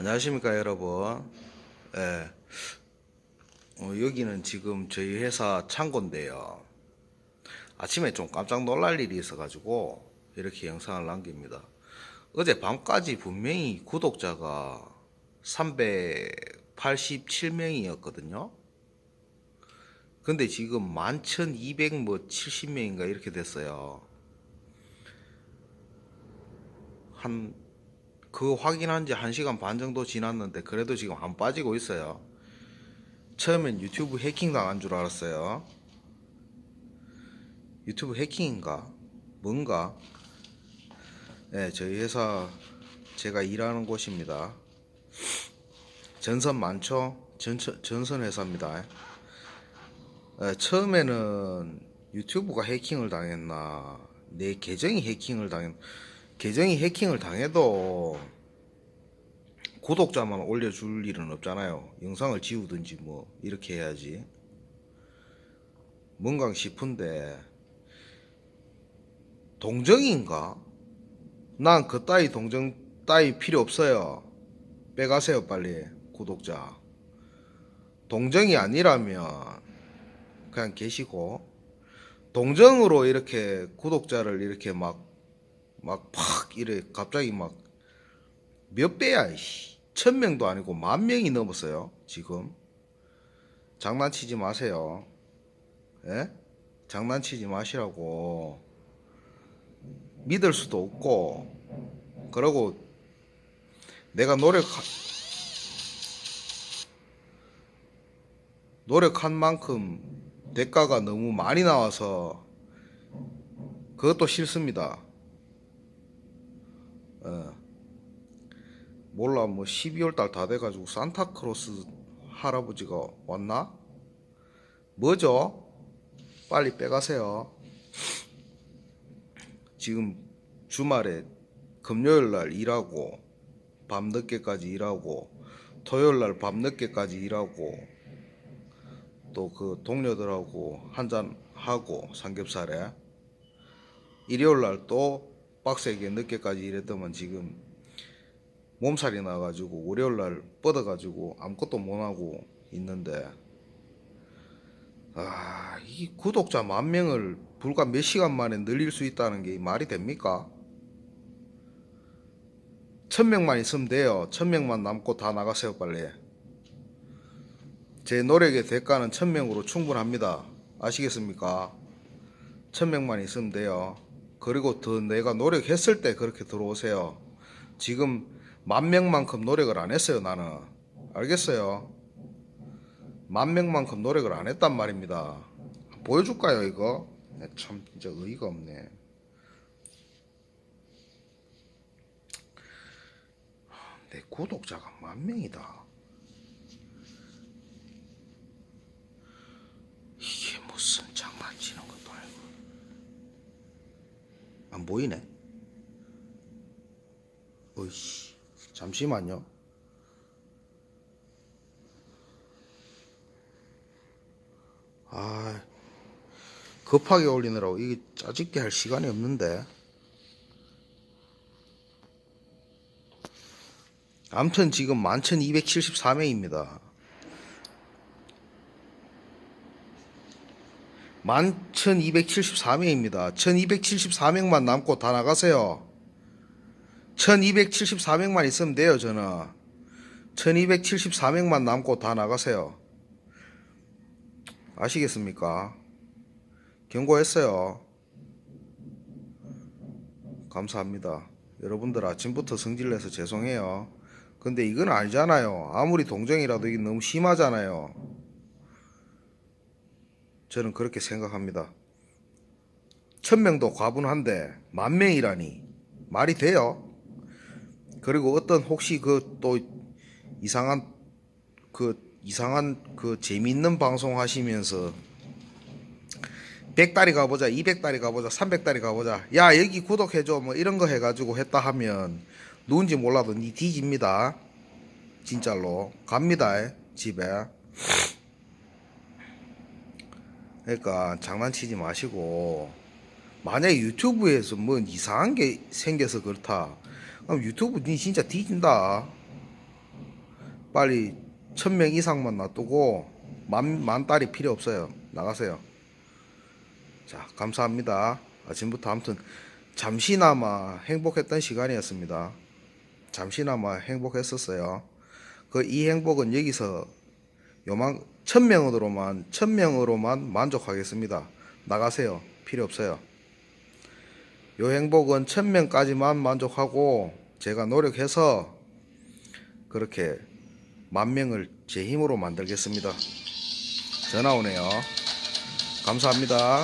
안녕하십니까 여러분. 예. 어, 여기는 지금 저희 회사 창고인데요. 아침에 좀 깜짝 놀랄 일이 있어 가지고 이렇게 영상을 남깁니다. 어제 밤까지 분명히 구독자가 387명이었거든요. 근데 지금 11,200뭐 70명인가 이렇게 됐어요. 한 그거 확인한 지 1시간 반 정도 지났는데 그래도 지금 안 빠지고 있어요. 처음엔 유튜브 해킹 당한 줄 알았어요. 유튜브 해킹인가? 뭔가? 네, 저희 회사 제가 일하는 곳입니다. 전선 많죠? 전선, 회사입니다. 에, 처음에는 유튜브가 해킹을 당했나? 내 계정이 해킹을 당했, 계정이 해킹을 당해도 구독자만 올려줄 일은 없잖아요. 영상을 지우든지 뭐 이렇게 해야지. 뭔가 싶은데 동정인가? 난 그 따위 동정 따위 필요 없어요. 빼가세요 빨리 구독자. 동정이 아니라면 그냥 계시고 동정으로 이렇게 구독자를 이렇게 막 막 팍 이래 갑자기 막 몇 배야. 천 명도 아니고 만 명이 넘었어요 지금 장난치지 마세요 예? 장난치지 마시라고 믿을 수도 없고 그러고 내가 노력 노력한 만큼 대가가 너무 많이 나와서 그것도 싫습니다. 어. 몰라 뭐 12월 달 다 돼가지고 산타크로스 할아버지가 왔나? 뭐죠? 빨리 빼가세요. 지금 주말에 금요일 날 일하고 밤 늦게까지 일하고 토요일 날 밤 늦게까지 일하고 또 그 동료들하고 한잔 하고 삼겹살에 일요일 날 또 빡세게 늦게까지 일했더만 지금 몸살이 나가지고 월요일 날 뻗어가지고 아무것도 못하고 있는데 아, 이 구독자 만 명을 불과 몇 시간 만에 늘릴 수 있다는 게 말이 됩니까? 천 명만 있으면 돼요. 천 명만 남고 다 나가세요, 빨리. 제 노력의 대가는 천 명으로 충분합니다. 아시겠습니까? 천 명만 있으면 돼요. 그리고 더 내가 노력했을 때 그렇게 들어오세요. 지금 만 명만큼 노력을 안 했어요, 나는. 알겠어요? 만 명만큼 노력을 안 했단 말입니다. 보여줄까요, 이거? 네, 참, 진짜 의의가 없네. 내 구독자가 만 명이다. 이게 무슨 장난치는. 안 보이네? 어이씨, 잠시만요. 아, 급하게 올리느라고 이게 짜집게 할 시간이 없는데. 암튼 지금 11,274명입니다. 11,274명입니다. 1,274명만 남고 다 나가세요. 1274명만 있으면 돼요, 저는. 1274명만 남고 다 나가세요. 아시겠습니까? 경고했어요. 감사합니다. 여러분들 아침부터 성질내서 죄송해요. 근데 이건 아니잖아요. 아무리 동정이라도 이게 너무 심하잖아요. 저는 그렇게 생각합니다. 천 명도 과분한데 만 명이라니 말이 돼요? 그리고 어떤 혹시 그 또 이상한 그 이상한 그 재밌는 방송 하시면서 100달이 가보자 200달이 가보자 300달이 가보자 야 여기 구독해줘 뭐 이런 거 해가지고 했다 하면 누군지 몰라도 니 뒤집니다 진짜로 갑니다 집에 그러니까 장난치지 마시고 만약에 유튜브에서 뭐 이상한 게 생겨서 그렇다 그럼 유튜브 니 진짜 뒤진다 빨리 천 명 이상만 놔두고 만, 만 달이 필요 없어요. 나가세요. 자, 감사합니다. 아침부터 아무튼 잠시나마 행복했던 시간이었습니다. 잠시나마 행복했었어요. 그 이 행복은 여기서 요만 천 명으로만 천 명으로만 만족하겠습니다. 나가세요. 필요 없어요. 요 행복은 천 명까지만 만족하고 제가 노력해서 그렇게 만 명을 제 힘으로 만들겠습니다. 전화 오네요. 감사합니다.